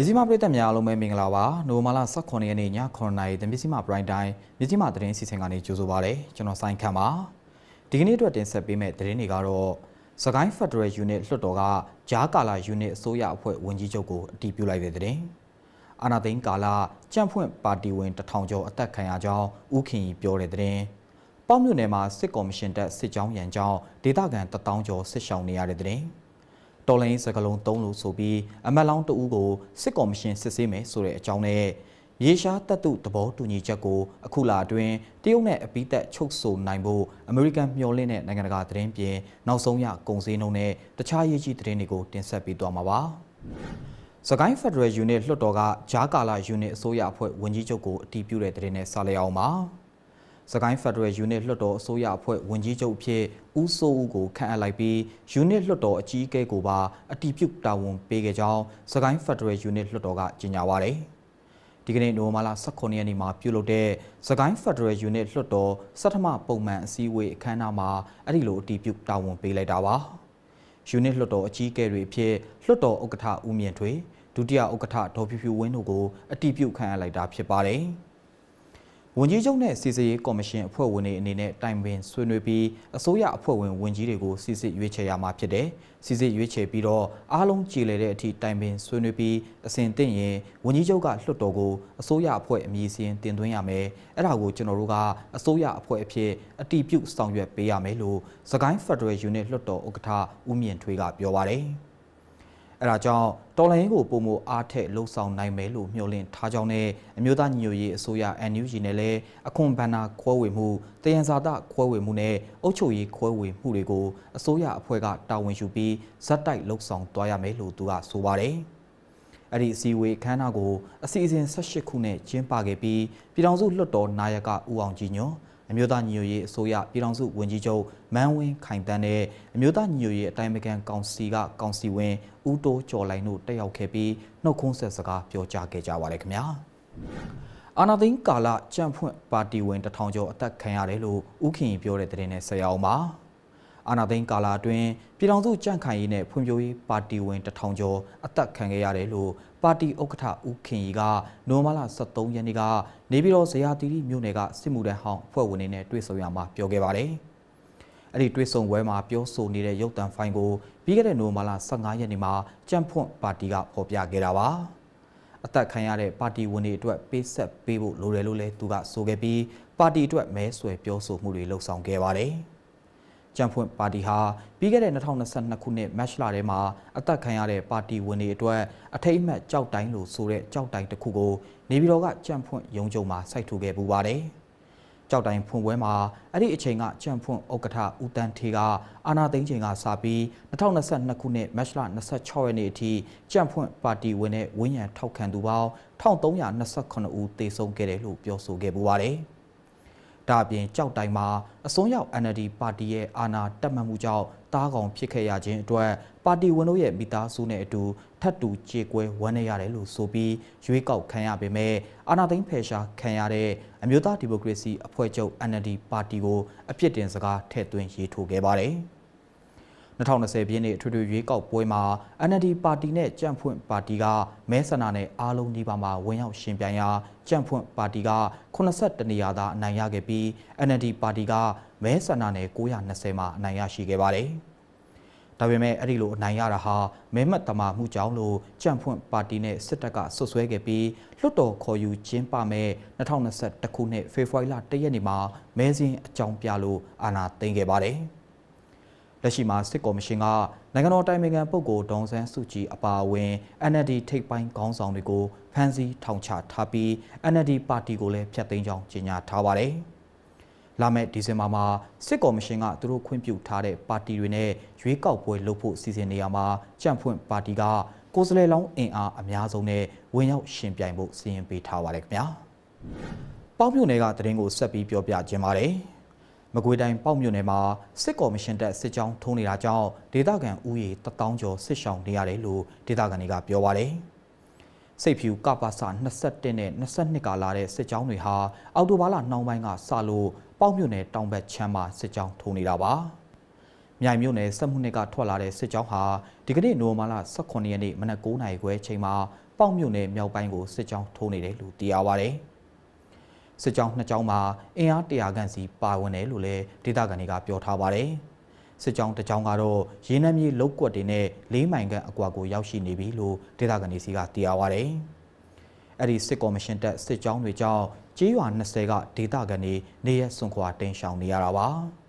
မြစည်းမပြည်သက်များအားလုံးပဲမင်္ဂလာပါနိုဝင်ဘာလ18ရက်နေ့ည9:00နာရီတမြစည်းမပရိုင်တိုင်းမြစည်းမသတင်းစီစဉ်ကနေကြိုဆိုပါရစေကျွန်တော်ဆိုင်ခန့်ပါဒီကနေ့အတွက်တင်ဆက်ပေးမယ့်သတင်းတွေကတော့စကိုင်း Federal Unit လွှတ်တော်ကဂျားကာလာ Unit အစိုးရအဖွဲ့ဝန်ကြီးချုပ်ကိုအတည်ပြုလိုက်တဲ့သတင်းအာနာသိန်းကာလာကြံ့ဖွင့်ပါတီဝင်တထောင်ကျော်အသက်ခံရကြောင်းဦးခင်ကြီးပြောတဲ့သတင်းပေါ့မြို့နယ်မှာစစ်ကော်မရှင်တပ်စစ်ကြောင်းရန်ကြောင်းဒေသခံတထောင်ကျော်စစ်ရှောင်နေရတဲ့သတင်း တော်လိုင်းစကလုံး၃လို့ဆိုပြီးအမတ်လောင်းတအူးကိုစစ်ကော်မရှင်စစ်ဆေးမယ်ဆိုတဲ့အကြောင်းနဲ့ရေရှားတပ်တုသဘောတူညီချက်ကိုအခုလာအတွင်းတရုတ်နဲ့အပိသက်ချုပ်ဆိုနိုင်ဖို့အမေရိကန်မျှော်လင့်တဲ့နိုင်ငံတကာသတင်းပြင်နောက်ဆုံးရကုန်စည်နှုန်းနဲ့တခြားရေးကြီးသတင်းတွေကိုတင်ဆက်ပေးသွားမှာပါ။စကိုင်းဖက်ဒရယ်ယူနစ်လွှတ်တော်ကဂျားကာလာယူနစ်အစိုးရအဖွဲ့ဝန်ကြီးချုပ်ကိုအတည်ပြုတဲ့သတင်းနဲ့ဆက်လက်အောင်ပါ။ စကိုင်းဖက်ဒရယ်ယူနစ်လွှတ်တော်အစိုးရအဖွဲ့ဝန်ကြီးချုပ်အဖြစ်ဦးစိုးဦးကိုခန့်အပ်လိုက်ပြီးယူနစ်လွှတ်တော်အကြီးအကဲကိုပါအတည်ပြုတာဝန်ပေးခဲ့ကြောင်းစကိုင်းဖက်ဒရယ်ယူနစ်လွှတ်တော်ကကြေညာပါရယ်ဒီကနေ့နိုဝင်ဘာလ18ရက်နေ့မှာပြုလုပ်တဲ့စကိုင်းဖက်ဒရယ်ယူနစ်လွှတ်တော်စက်ထမပုံမှန်အစည်းအဝေးအခမ်းအနားမှာအဲ့ဒီလိုအတည်ပြုတာဝန်ပေးလိုက်တာပါယူနစ်လွှတ်တော်အကြီးအကဲတွေအဖြစ်လွှတ်တော်ဥက္ကဋ္ဌဦးမြင့်ထွေဒုတိယဥက္ကဋ္ဌဒေါ်ဖြူဖြူဝင်းတို့ကိုအတည်ပြုခန့်အပ်လိုက်တာဖြစ်ပါတယ်။ ဝန်ကြီးချုပ်နဲ့စီစစ်ရေးကော်မရှင်အဖွဲ့ဝင်တွေအနေနဲ့တိုင်ပင်ဆွေးနွေးပြီးအစိုးရအဖွဲ့ဝင်ဝန်ကြီးတွေကိုစီစစ်ရွေးချယ်ရမှာဖြစ်တယ်။စီစစ်ရွေးချယ်ပြီးတော့အားလုံးကြည်လည်တဲ့အထိတိုင်ပင်ဆွေးနွေးပြီးအစဉ်သင့်ရင်ဝန်ကြီးချုပ်ကလွှတ်တော်ကိုအစိုးရအဖွဲ့အမည်စင်းတင်သွင်းရမယ်။အဲ့ဒါကိုကျွန်တော်တို့ကအစိုးရအဖွဲ့အဖြစ်အတီးပြုတ်ဆောင်ရွက်ပေးရမယ်လို့စကိုင်း Federal Unit လွှတ်တော်ဥက္ကဋ္ဌဦးမြင့်ထွေးကပြောပါတယ်။ အဲဒါကြောင့်တော်လိုင်းကိုပုံမအားထက်လှုပ်ဆောင်နိုင်မယ်လို့မျှော်လင့်ထားကြောင်းနဲ့အမျိုးသားညီညွတ်ရေးအစိုးရ NUG နဲ့လည်းအခွန်ဘဏ္ဍာခွဲဝေမှုတယံဇာတခွဲဝေမှုနဲ့အုပ်ချုပ်ရေးခွဲဝေမှုတွေကိုအစိုးရအဖွဲ့ကတာဝန်ယူပြီးဇက်တိုက်လှုပ်ဆောင်သွားရမယ်လို့သူကဆိုပါတယ်။အဲ့ဒီအစည်းအဝေးခမ်းနားကိုအစီအစဉ်18ခုနဲ့ကျင်းပခဲ့ပြီးပြည်ထောင်စုလွှတ်တော်နာယကဦးအောင်ကြည်ညွန့် အမျိုးသားညီညွတ်ရေးအစိုးရပြည်ထောင်စုဝန်ကြီးချုပ်မန်းဝင်းခိုင်တန်းနဲ့အမျိုးသားညီညွတ်ရေးအတိုင်းအမြံကောင်စီကကောင်စီဝင်ဦးတိုးကျော်လိုင်တို့တက်ရောက်ခဲ့ပြီးနှုတ်ခွန်းဆက်စကားပြောကြားခဲ့ကြပါတယ်ခင်ဗျာအာနာသိန်းကာလကြံ့ဖွင့်ပါတီဝင်တထောင်ကျော်အသက်ခံရတယ်လို့ဦးခင်ပြောတဲ့တဲ့နဲ့ဆက်ရအောင်ပါ အာနာသိန်းကာလာအတွင်းပြည်ထောင်စုကြန့်ခိုင်ရေးနဲ့ဖွံ့ဖြိုးရေးပါတီဝင်တထောင်ကျော်အသက်ခံခဲ့ရတယ်လို့ပါတီဥက္ကဋ္ဌဦးခင်ရီကနိုမာလာ23ရက်နေ့ကနေပြည်တော်ဇေယျတီရီမြို့နယ်ကစစ်မှုထမ်းဟောင်းအဖွဲ့ဝင်တွေနဲ့တွေ့ဆုံရမှာပြောခဲ့ပါတယ်။အဲ့ဒီတွေ့ဆုံပွဲမှာပြောဆိုနေတဲ့ရုပ်သံဖိုင်ကိုပြီးခဲ့တဲ့နိုမာလာ15ရက်နေ့မှာကြံ့ဖွန့်ပါတီကဖော်ပြခဲ့တာပါ။အသက်ခံရတဲ့ပါတီဝင်တွေအတွက်ပေးဆက်ပေးဖို့လိုတယ်လို့လည်းသူကဆိုခဲ့ပြီးပါတီအတွက်မဲဆွယ်ပြောဆိုမှုတွေလှုံ့ဆော်ခဲ့ပါတယ်။ ကြံဖွင့်ပါတီဟာပြီးခဲ့တဲ့2022ခုနှစ်မတ်လထဲမှာအသက်ခံရတဲ့ပါတီဝင်တွေအတွက်အထိတ်အမှတ်ကြောက်တိုင်းလို့ဆိုတဲ့ကြောက်တိုင်းတစ်ခုကိုနေပြည်တော်ကကြံဖွင့်ရုံးချုပ်မှာစိုက်ထူခဲ့ပူပါတယ်။ကြောက်တိုင်းဖွင့်ပွဲမှာအဲ့ဒီအချိန်ကကြံဖွင့်ဥက္ကဋ္ဌဦးတန်းထေကအာနာသိန်းချိန်ကစပြီး2022ခုနှစ်မတ်လ26ရက်နေ့အထိကြံဖွင့်ပါတီဝင်တဲ့ဝင်းရံထောက်ခံသူပေါင်း1328ဦးသေဆုံးခဲ့တယ်လို့ပြောဆိုခဲ့ပူပါတယ်။ ဒါအပြင်ကြောက်တိုင်မှာအစွန်းရောက် NLD ပါတီရဲ့အာဏာတက်မှတ်မှုကြောင့်တားကောင်ဖြစ်ခဲ့ရခြင်းအတွက်ပါတီဝင်တို့ရဲ့မိသားစုနဲ့အတူထပ်တူကြေကွဲဝန်းနေရတယ်လို့ဆိုပြီးရွေးကောက်ခံရပေမဲ့အာဏာသိမ်းဖယ်ရှားခံရတဲ့အမျိုးသားဒီမိုကရေစီအဖွဲ့ချုပ် NLD ပါတီကိုအပြစ်တင်စကားထည့်သွင်းရေးထိုးခဲ့ပါတယ်။ 2020ပြည့်နှစ်အထွေထွေရွေးကောက်ပွဲမှာ NLD ပါတီနဲ့ကြံ့ဖွင့်ပါတီကမဲဆန္ဒနဲ့အားလုံးဒီပါမှာဝင်ရောက်ရှင်ပြိုင်ရာကြံ့ဖွင့်ပါတီက82နေရာသာအနိုင်ရခဲ့ပြီး NLD ပါတီကမဲဆန္ဒနဲ့920မှာအနိုင်ရရှိခဲ့ပါတယ်။ဒါပေမဲ့အဲ့ဒီလိုအနိုင်ရတာဟာမဲမတ်တမာမှုကြောင့်လို့ကြံ့ဖွင့်ပါတီနဲ့စစ်တပ်ကဆွဆွဲခဲ့ပြီးလွှတ်တော်ခေါ်ယူကျင်းပမဲ့2021ခုနှစ်ဖေဖော်ဝါရီလ1ရက်နေ့မှာမဲစင်းအကြောင်းပြလို့အာဏာသိမ်းခဲ့ပါတယ်။ လက်ရှိမှာစစ်ကော်မရှင်ကနိုင်ငံတော်တိုင်ပင်ခံပုဂ္ဂိုလ်ဒေါန်ဆန်းစုကြည်အပါအဝင် NLD ထိပ်ပိုင်းခေါင်းဆောင်တွေကိုဖမ်းဆီးထောင်ချထားပြီး NLD ပါတီကိုလည်းဖျက်သိမ်းကြောင်းကြေညာထားပါတယ်။လာမယ့်ဒီဇင်ဘာမှာစစ်ကော်မရှင်ကသူတို့ခွင့်ပြုထားတဲ့ပါတီတွေနဲ့ရွေးကောက်ပွဲလုပ်ဖို့စီစဉ်နေရမှာကြံ့ဖွင့်ပါတီကကိုယ်စားလှယ်လောင်းအင်အားအများဆုံးနဲ့ဝင်ရောက်ရှင်ပြိုင်ဖို့စီရင်ပေးထားပါတယ်ခင်ဗျာ။ပေါက်မြို့နယ်ကတရင်ကိုဆက်ပြီးပြောပြခြင်းပါတယ်။ မကွေတိုင်းပေါ့မြို့နယ်မှာစစ်ကော်မရှင်တပ်စစ်ကြောင်းထုံးနေတာကြောင့်ဒေသခံဦးရေ1000ကျော်စစ်ရှောင်နေရတယ်လို့ဒေသခံတွေကပြောပါတယ်။စိတ်ဖြူကပ္ပစ21နဲ့22ကလာတဲ့စစ်ကြောင်းတွေဟာအော်တိုဘာလနှောင်းပိုင်းကစလို့ပေါ့မြို့နယ်တောင်ဘက်ချမ်းမှာစစ်ကြောင်းထုံးနေတာပါ။မြိုင်မြို့နယ်စက်မှုနှစ်ကထွက်လာတဲ့စစ်ကြောင်းဟာဒီကနေ့နိုဝင်ဘာလ18ရက်နေ့မနက်9:00နာရီခွဲချိန်မှာပပေါက်မြို့နယ်မြောက်ပိုင်းကိုစစ်ကြောင်းထိုးနေတယ်လို့သိရပါတယ်။ စစ်ကြောင်းနှစ်ကြောင်းမှာအင်အား100ခန့်စီပါဝင်တယ်လို့လည်းဒေသခံတွေကပြောထားပါတယ်။စစ်ကြောင်းတစ်ကြောင်းကတော့ရေနံမြေလုတ်ကွက်တွေနဲ့လေးမိုင်ခန့်အကွာကိုရောက်ရှိနေပြီလို့ဒေသခံတွေစီကသိရပါတယ်။အဲ့ဒီစစ်ကော်မရှင်တပ်စစ်ကြောင်းတွေကြောင့်ကြေးရွာ20ကဒေသခံတွေနေရစွန်ခွာတင်ရှောင်နေရတာပါ။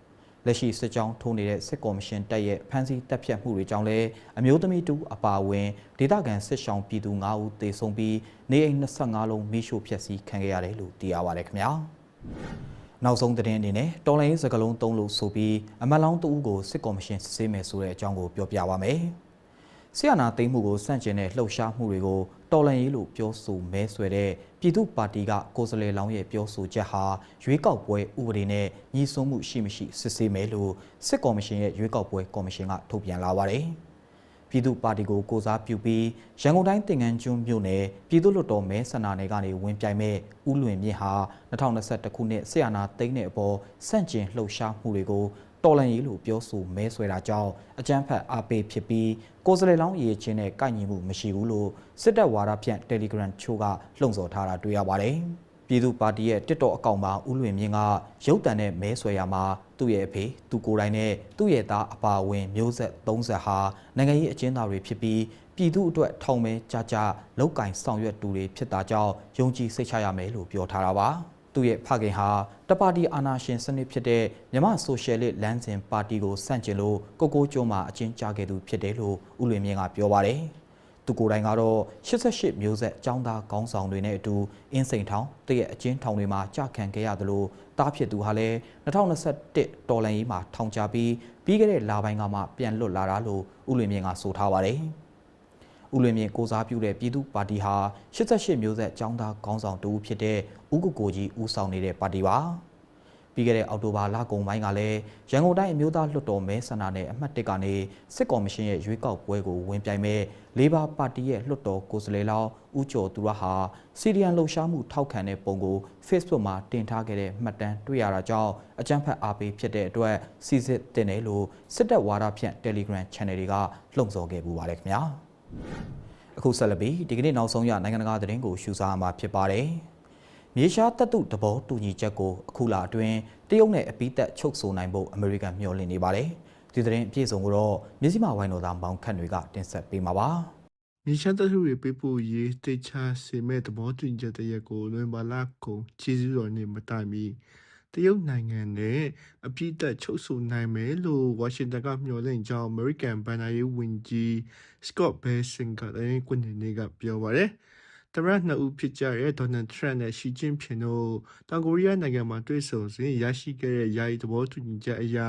လက်ရှိစစ်ကြောင်းထိုးနေတဲ့စစ်ကော်မရှင်တပ်ရဲ့ဖမ်းဆီးတပ်ဖြတ်မှုတွေကြောင့်လည်းအမျိုးသမီးတူအပါအဝင်ဒေသခံစစ်ရှောင်ပြည်သူ9ဦးသေဆုံးပြီးနေအိမ်25လုံးမိရှို့ဖျက်ဆီးခံခဲ့ရတယ်လို့သိရပါတယ်ခင်ဗျာနောက်ဆုံးသတင်းအနေနဲ့တော်လိုင်းစကလုံး၃လို့ဆိုပြီးအမတ်လောင်းတဦးကိုစစ်ကော်မရှင်စစ်ဆေးမယ်ဆိုတဲ့အကြောင်းကိုပြောပြပါမယ် ဆီယနာသိမ်းမှုကိုစန့်ကျင်တဲ့လှုပ်ရှားမှုတွေကိုတော်လန်ရေးလို့ပြောဆိုမဲဆွဲတဲ့ပြည်သူ့ပါတီကကိုယ်စားလှယ်လောင်းရဲ့ပြောဆိုချက်ဟာရွေးကောက်ပွဲဥပဒေနဲ့ညီစွန်းမှုရှိမရှိစစ်ဆေးမယ်လို့စစ်ကော်မရှင်ရဲ့ရွေးကောက်ပွဲကော်မရှင်ကထုတ်ပြန်လာပါတယ်။ပြည်သူ့ပါတီကိုကိုစားပြုပြီးရန်ကုန်တိုင်းတင်ငန်းကျွန်းမြို့နယ်ပြည်သူ့လွှတ်တော်မဲဆန္ဒနယ်ကနေဝင်ပြိုင်မဲ့ဦးလွင်မြင့်ဟာ2021ခုနှစ်ဆီယနာသိမ်းတဲ့အပေါ်စန့်ကျင်လှုပ်ရှားမှုတွေကို တော်လန်ရေးလို့ပြောဆိုမဲဆွဲတာကြောင့်အကြမ်းဖက်အားပေးဖြစ်ပြီးကိုယ်စလေလောင်းရည်ချင်းနဲ့ကိုက်ညီမှုမရှိဘူးလို့စစ်တပ်ဝါဒဖြန့် Telegram ချို့ကလှုံ့ဆော်ထားတာတွေ့ရပါတယ်။ပြည်သူ့ပါတီရဲ့တစ်တော်အကောင့်မှာဦးလွင်မြင့်ကရုပ်တံနဲ့မဲဆွဲရမှာသူ့ရဲ့အဖေသူကိုယ်တိုင်နဲ့သူ့ရဲ့သားအပါအဝင်မျိုးဆက်30ဟာနိုင်ငံရေးအကျဉ်းသားတွေဖြစ်ပြီးပြည်သူအတွက်ထောင်မဲကြကြလောက်ကင်ဆောင်ရွက်သူတွေဖြစ်တာကြောင့်ယုံကြည်စိတ်ချရမယ်လို့ပြောထားတာပါ။ သူ့ရဲ့ဖခင်ဟာတပါတီအာဏာရှင်စနစ်ဖြစ်တဲ့မြန်မာဆိုရှယ်လစ်လမ်းစဉ်ပါတီကိုစန့်ကျင်လို့ကိုကိုကျိုးမှာအကျဉ်းချခဲ့သူဖြစ်တယ်လို့ဦးလွင်မြင့်ကပြောပါတယ်။သူကိုယ်တိုင်ကတော့88မျိုးဆက်ចောင်းသားခေါင်းဆောင်တွေနဲ့အတူအင်းစိန်ထောင်တရဲ့အကျဉ်းထောင်တွေမှာကြာခံခဲ့ရတယ်လို့တားဖြစ်သူဟာလည်း2021တော်လန်ရေးမှာထောင်ချပြီးပြီးခဲ့တဲ့လပိုင်းကမှပြန်လွတ်လာတာလို့ဦးလွင်မြင့်ကဆိုထားပါတယ်။ ဦးလွင်မြင့်ကိုစားပြုတဲ့ပြည်သူ့ပါတီဟာ88မျိုးဆက်ចောင်းသားခေါင်းဆောင်တူဖြစ်တဲ့ဦးကိုကိုကြီးဦးဆောင်နေတဲ့ပါတီပါပြီးခဲ့တဲ့အောက်တိုဘာလကုန်ပိုင်းကလည်းရန်ကုန်တိုင်းအမျိုးသားလွှတ်တော်မဲဆန္ဒနယ်အမှတ်1ကနေစစ်ကော်မရှင်ရဲ့ရွေးကောက်ပွဲကိုဝင်ပြိုင်မဲ့လေဘာပါတီရဲ့လွှတ်တော်ကိုယ်စားလှယ်လောင်းဦးကျော်သူရဟာစီရီယန်လှုပ်ရှားမှုထောက်ခံတဲ့ပုံကို Facebook မှာတင်ထားခဲ့တဲ့မှတ်တမ်းတွေ့ရတာကြောင့်အကြမ်းဖက်အားပေးဖြစ်တဲ့အတွက်စီစစ်တင်တယ်လို့စစ်တပ်ဝါဒဖြန့် Telegram Channel တွေကလှုံ့ဆော်ခဲ့ပူပါတယ်ခင်ဗျာ။ အခုဆက်လက်ပြီးဒီကနေ့နောက်ဆုံးရနိုင်ငံတကာသတင်းကိုရှုစားမှာဖြစ်ပါတယ်။မြေရှားတပ်တုတဘောတူညီချက်ကိုအခုလအတွင်းတရုတ်နဲ့အပိသက်ချုပ်ဆိုနိုင်ဖို့အမေရိကန်မျှော်လင့်နေပါတယ်။ဒီသတင်းအပြည့်စုံကိုတော့မြစည်းမဝိုင်းတော်သားမောင်ခန့်တွေကတင်ဆက်ပေးမှာပါ။မြေရှားတပ်ထုတွေပေးပို့ရေးတိတ်ချစေမဲ့သဘောတူညီချက်တရက်ကိုလွန်ပါလာကုန်ချီးစူးတော်နေမတိုင်မီ တရုတ်နိုင်ငံနဲ့အပြစ်သက်ချုပ်ဆိုနိုင်မယ်လို့ဝါရှင်တန်ကမျှော်လင့်ကြောင်း American ဘဏ္ဍာရေးဝန်ကြီး Scott Bessent ကလည်းကွန်နေနေကပြောပါတယ်။တရတ်နှစ်ဦးဖြစ်ကြတဲ့ Donald Trump နဲ့ Xi Jinping တို့တောင်ကိုရီးယားနိုင်ငံမှာတွေ့ဆုံစဉ်ရရှိခဲ့တဲ့ယာယီသဘောတူညီချက်အရ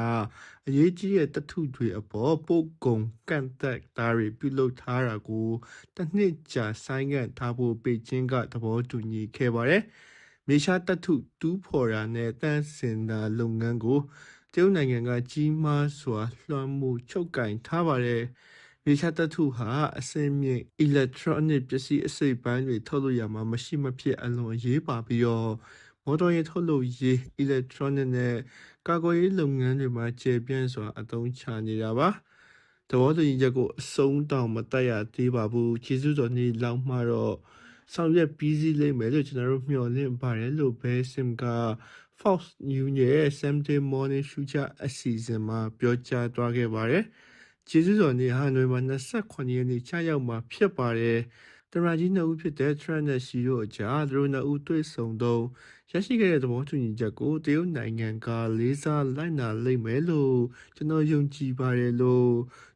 အရေးကြီးတဲ့တထုတွေအပေါ်ပို့ကုန်ကန့်သက်တာတွေပြုလုပ်ထားတာကိုတစ်နှစ်ကြာဆိုင်းငံ့ထားဖို့ပေကျင်းကသဘောတူညီခဲ့ပါတယ်။ မြေရှားတပ်ထုတူးဖော်တာနဲ့တန့်စင်တာလုပ်ငန်းကိုတရုတ်နိုင်ငံကကြီးမားစွာလွှမ်းမိုးချုပ်ကင်ထားပါတယ်။မြေရှားတပ်ထုဟာအစင်းမြင့် electronic ပစ္စည်းအစိတ်ပိုင်းတွေထုတ်လုပ်ရမှာမရှိမဖြစ်အလွန်အရေးပါပြီးတော့မော်တော်ယာဉ်ထုတ်လုပ်ရေး electronic နဲ့ကာကွယ်ရေးလုပ်ငန်းတွေမှာကျေပြန့်စွာအသုံးချနေတာပါ။သဘောတူညီချက်ကိုအဆုံးတောင်မတက်ရသေးပါဘူး။ကျေးဇူးတော်နေ့လောက်မှတော့ ဆောင်ရွက်ပြီးစီးလိမ့်မယ်လို့ကျွန်တော်တို့မျှော်လင့်ပါတယ်လို့ဘဲစင်က Fox News ရဲ့ Sunday Morning Future အစီအစဉ်မှာပြောကြားသွားခဲ့ပါတယ်။ကျေးဇူးတော်နေ့ဟာနိုဝင်ဘာ28ရက်နေ့ချရောက်မှာဖြစ်ပါတယ်။တရာကြီးနှစ်ဦးဖြစ်တဲ့ Trent နဲ့ Xi တို့အကြားသူတို့နှစ်ဦးတွေ့ဆုံတော့ရရှိခဲ့တဲ့သဘောတူညီချက်ကိုတရုတ်နိုင်ငံကလေးစားလိုက်နာလိမ့်မယ်လို့ကျွန်တော်ယုံကြည်ပါတယ်လို့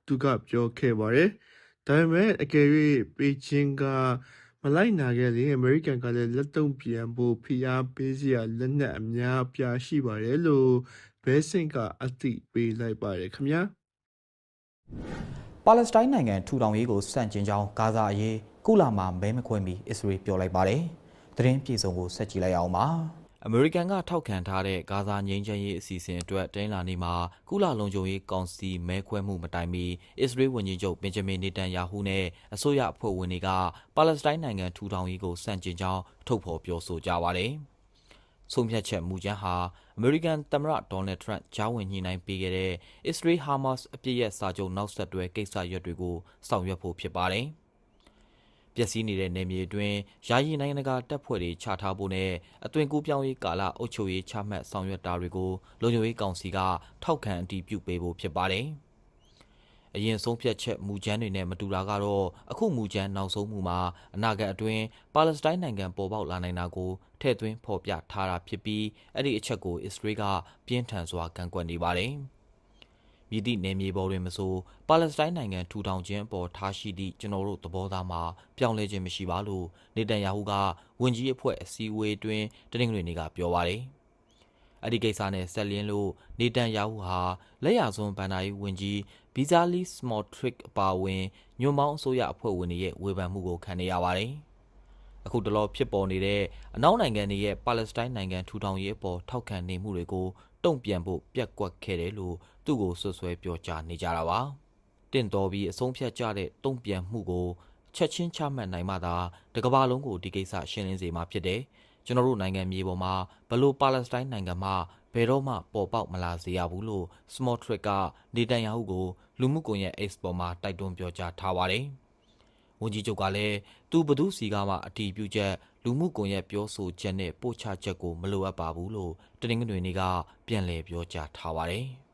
သူကပြောခဲ့ပါတယ်။ဒါပေမဲ့အကယ်၍ပေကျင်းကမ လိုက်နာခဲ့ရင်အမေရိကန်ကလည်းလက်တုံ့ပြန်ဖို့ဖိအားပေးစရာလက်နက်အများအပြားရှိပါတယ်လို့ဘဲစင်ကအသိပေးလိုက်ပါတယ်ခင်ဗျာပါလက်စတိုင်းနိုင်ငံထူထောင်ရေးကိုစန့်ကျင်ကြောင်းဂါဇာအရေးကုလာမှာမဲမခွဲမီအစ္စရေးပြောလိုက်ပါတယ်သတင်းပြည်စုံကိုဆက်ကြည့်လိုက်အောင်ပါ အမေရိကန်ကထောက်ခံထားတဲ့ဂါဇာငြိမ်းချမ်းရေးအစီအစဉ်အတွက်တိုင်းလာနေမှာကုလလုံခြုံရေးကောင်စီမဲခွဲမှုမတိုင်မီအစ္စရေးဝန်ကြီးချုပ်ဘင်ဂျမင်နေတန်ယာဟုနဲ့အစိုးရအဖွဲ့ဝင်တွေကပါလက်စတိုင်းနိုင်ငံထူထောင်ရေးကိုစန့်ကျင်ကြောင်းထုတ်ဖော်ပြောဆိုကြပါတယ်။ဆုံးဖြတ်ချက်မူကြမ်းဟာအမေရိကန်သမ္မတဒေါ်နယ်ထရန့်ကြားဝင်ညှိနှိုင်းပေးခဲ့တဲ့အစ္စရေးဟာမတ်စ်အပြစ်ရဲ့စာချုပ်နောက်ဆက်တွဲကိစ္စရပ်တွေကိုဆောင်ရွက်ဖို့ဖြစ်ပါတယ်။ဘ ပျက်စီးနေတဲ့နယ်မြေအတွင်းယာယီနိုင်ငံတကာတပ်ဖွဲ့တွေချထားဖို့နဲ့အသွင်ကူးပြောင်းရေးကာလအုပ်ချုပ်ရေးချမှတ်ဆောင်ရွက်တာတွေကိုလုံခြုံရေးကောင်စီကထောက်ခံအတည်ပြုပေးဖို့ဖြစ်ပါတယ်။အရင်ဆုံးဖြတ်ချက်မူကြမ်းတွေနဲ့မတူတာကတော့အခုမူကြမ်းနောက်ဆုံးမှုမှာအနာဂတ်အတွင်းပါလက်စတိုင်းနိုင်ငံပေါ်ပေါက်လာနိုင်တာကိုထည့်သွင်းဖော်ပြထားတာဖြစ်ပြီးအဲ့ဒီအချက်ကိုအစ္စရေးကပြင်းထန်စွာကန့်ကွက်နေပါတယ်။ မြည်သည့်နယ်မြေပေါ်တွင်မဆိုပါလက်စတိုင်းနိုင်ငံထူထောင်ခြင်းအပေါ်ထားရှိသည့်ကျွန်တော်တို့သဘောထားမှာပြောင်းလဲခြင်းမရှိပါလို့နေတန်ယာဟုကဝန်ကြီးအဖွဲ့အစည်းအဝေးတွင်တနင်္ဂနွေနေ့ကပြောပါတယ်။အဲ့ဒီကိစ္စနဲ့ဆက်လင်းလို့နေတန်ယာဟုဟာလက်ရစွန်းဗန်နာယီဝန်ကြီးဘီဇာလီစမော်ထရစ်အပါအဝင်ညွန်ပေါင်းအစိုးရအဖွဲ့ဝင်တွေရဲ့ဝေဖန်မှုကိုခံနေရပါတယ်။အခုတလောဖြစ်ပေါ်နေတဲ့အနောက်နိုင်ငံတွေရဲ့ပါလက်စတိုင်းနိုင်ငံထူထောင်ရေးအပေါ်ထောက်ခံနေမှုတွေကိုတုံ့ပြန်ဖို့ပြက်ကွက်ခဲ့တယ်လို့ သူ့ကိုဆွဆွဲပြောကြားနေကြတာပါ။တင့်တော်ပြီးအဆုံးဖြတ်ကြတဲ့တုံ့ပြန်မှုကိုချက်ချင်းချမှတ်နိုင်မှသာတကမ္ဘာလုံးကိုဒီကိစ္စရှင်းလင်းစေမှာဖြစ်တယ်။ကျွန်တော်တို့နိုင်ငံမြေပေါ်မှာဘလို့ပါလက်စတိုင်းနိုင်ငံမှာဘယ်တော့မှပေါ်ပေါက်မလာစေရဘူးလို့ Small Trick ကနေတန်ယာဟုကိုလူမှုကွန်ရက် X ပေါ်မှာတိုက်တွန်းပြောကြားထားပါတယ်။ဝန်ကြီးချုပ်ကလည်းသူဘသူစီကမှအတီးပြုချက်လူမှုကွန်ရက်ပြောဆိုချက်နဲ့ပို့ချချက်ကိုမလိုအပ်ပါဘူးလို့တနင်္ဂနွေနေ့ကပြန်လည်ပြောကြားထားပါတယ်။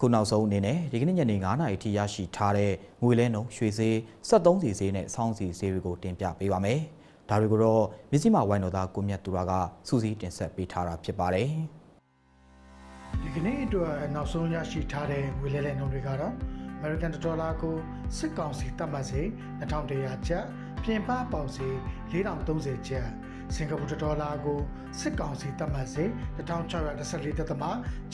ခုနောက်ဆုံးအနေနဲ့ဒီကနေ့ညနေ9:00နာရီထိရရှိထားတဲ့ငွေလဲနှုန်းရွှေဈေး73စီဈေးနဲ့ဆောင်းစီဈေးတွေကိုတင်ပြပေးပါမယ်။ဒါတွေကိုတော့မြစည်းမဝိုင်းတော်သားကိုမြတ်သူရကစူးစီးတင်ဆက်ပေးထားတာဖြစ်ပါတယ်။ဒီကနေ့အတွက်နောက်ဆုံးရရှိထားတဲ့ငွေလဲလှယ်နှုန်းတွေကတော့ American Dollar ကိုစစ်ကောင်စီတပ်မှတ်စေ2100ကျပ်ပြင်ပပေါက်စေ4030ကျပ် စင်ကာပူဒေါ်လာကိုစစ်ကောင်စီတပ်မှတ်စေ1614တက်သမ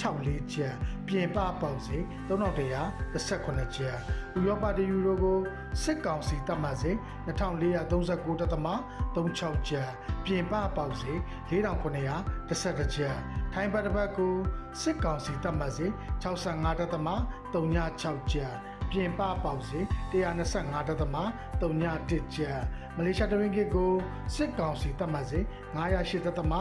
64ကျပ်ပြင်ပပေါက်စေ3118ကျပ်ဥရောပတယူရိုကိုစစ်ကောင်စီတပ်မှတ်စေ2439တက်သမ36ကျပ်ပြင်ပပေါက်စေ4911ကျပ်ထိုင်းဘတ်တစ်ပတ်ကိုစစ်ကောင်စီတပ်မှတ်စေ65တက်သမ36ကျပ် ပြင်ပပေါက်စေ125တက်သမ31ကျပ်မလေးရှားတရင်ကစ်ကိုစစ်ကောင်စီတပ်မှတ်စေ908တက်သမ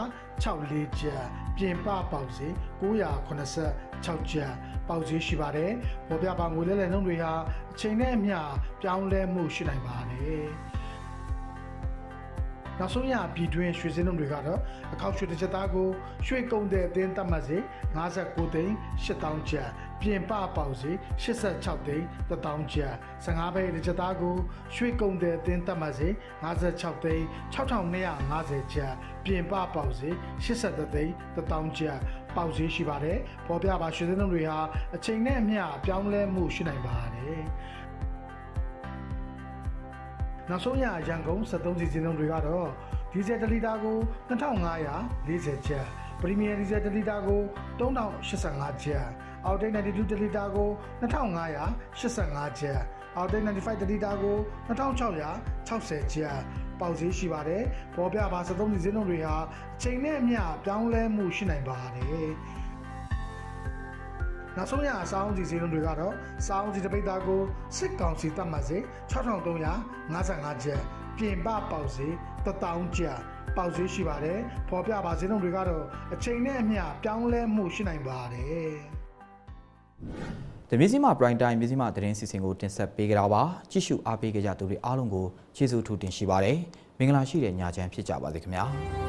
64ကျပ်ပြင်ပပေါက်စေ986ကျပ်ပေါက်ဈေးရှိပါတယ်။ပေါ်ပြပါငွေလဲလှယ်နှုန်းတွေဟာအချိန်နဲ့အမျှပြောင်းလဲမှုရှိနိုင်ပါတယ်။နောက်ဆုံးရပြည်တွင်းရွှေစင်းနှုန်းတွေကတော့အခောက်ရွှေတစ်ချက်သားကိုရွှေကုန်တဲ့အသင်းတတ်မှတ်စေ59သိန်း8000ကျပ် ပြင်ပပေါက်စေ86သိန်း1000ကျပ်15ဘဲတစ်ချက်သားကို ရွှေကုန်တဲ့အသင်းတတ်မှတ်စေ56သိန်း6250ကျပ်ပြင်ပပေါက်စေ83သိန်း1000ကျပ်ပေါက်ဈေးရှိပါတယ်ပေါ်ပြပါရွှေစင်းနှုန်းတွေဟာအချိန်နဲ့အမျှပြောင်းလဲမှုရှိနိုင်ပါတယ်နောက်ဆုံးရရန်ကုန်73စီစဉ်လုံးတွေကတော့ဒီဇယ်1လီတာကို2540ကျပ်ပရီမီယာဒီဇယ်1လီတာကို3085ကျပ် အောက်တိတ်92တလီတာကို2585ကျပ်အောက်တိတ်95တလီတာကို2660ကျပ်ပေါက်ဈေးရှိပါတယ်ပေါ်ပြပါ73စီစဉ်လုံးတွေဟာအချိန်နဲ့အမျှပြောင်းလဲမှုရှိနိုင်ပါတယ်နောက်ဆုံးရအဆောင်စီစီလုံးတွေကတော့စောင်းစီတပိတ်သားကိုစစ်ကောင်စီတတ်မှတ်စေ6355ကျပ်ပြင်ပပေါက်စေ1000ကျပ်ပေါက်ဈေးရှိပါတယ်ပေါ်ပြပါဈေးနှုန်းတွေကတော့အချိန်နဲ့အမျှပြောင်းလဲမှုရှိနိုင်ပါတယ်။ ဒီမြစည်းမ prime time မြစည်းမသတင်းစီစဉ်ကိုတင်ဆက်ပေးကြတာပါ။ကြည့်ရှုအားပေးကြကြသူတွေအားလုံးကိုကျေးဇူးထူးတင်ရှိပါတယ်။မင်္ဂလာရှိတဲ့ညချမ်းဖြစ်ကြပါစေခင်ဗျာ။